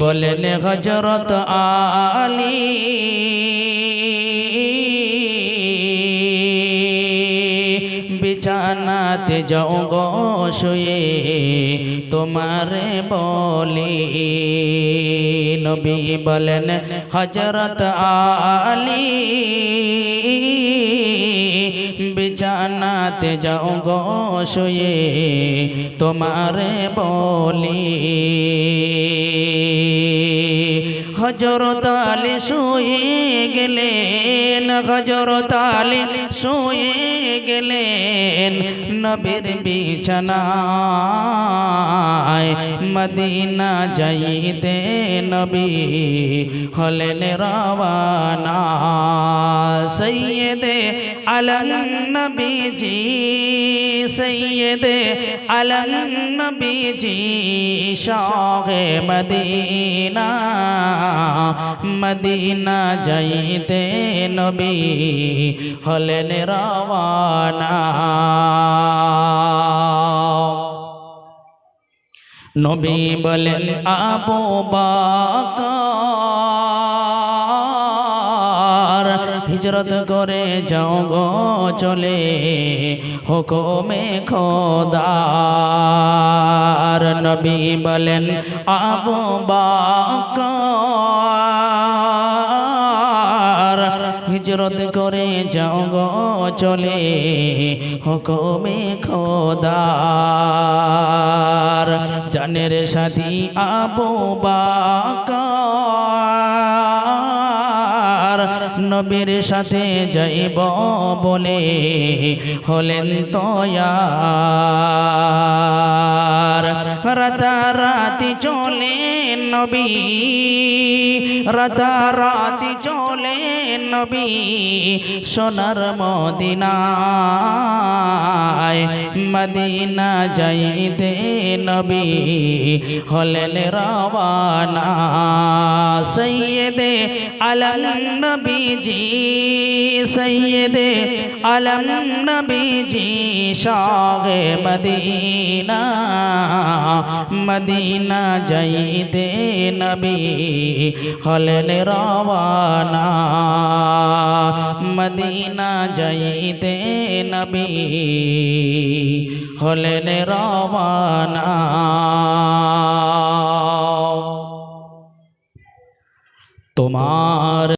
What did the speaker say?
বলেন হজরত আলী। বিছানাতে যাও গো তোমারে বলি। নবী বলেন হজরত আলী। বিছানাতে যাও গো শুয়ে, তোমারে বলি। হজরত আলী শুয়ে গেলেন হজরত আলী শুয়ে গেলেন, নবীর বিছানায় মদিনা যাইতে নবী হলেন রওয়ানা। সৈয়দে আলম নবীজি, সৈয়দে আলম নবীজি শাহে মদিনা। মদিনা যাইতে নবী হলেন রওয়ানা। নবী বলেন, আবু বাকার, হিজরত করে যাও গো, চলে হুকুমে খোদার। নবী বলেন, আবু বাকার, হিজরত করে যাও গো, চলে হুকুমে খোদার। জানের সাথী আবু বাকার নবীর সাথে যাইব বলে হলেন তয়ার। রাতারাতি চলে নবী, রাতারাতি চলে নবী সোনার মদিনায়। মদিনা যাইতে নবী হলেন রওয়ানা। সৈয়দে আলম নবীজি সৈয়দে আলম নবীজি শাহে মদিনা মদিনা যাইতে নবী হলেন রওয়ানা, মদিনা যাইতে নবী হলেন রওয়ানা। তোমার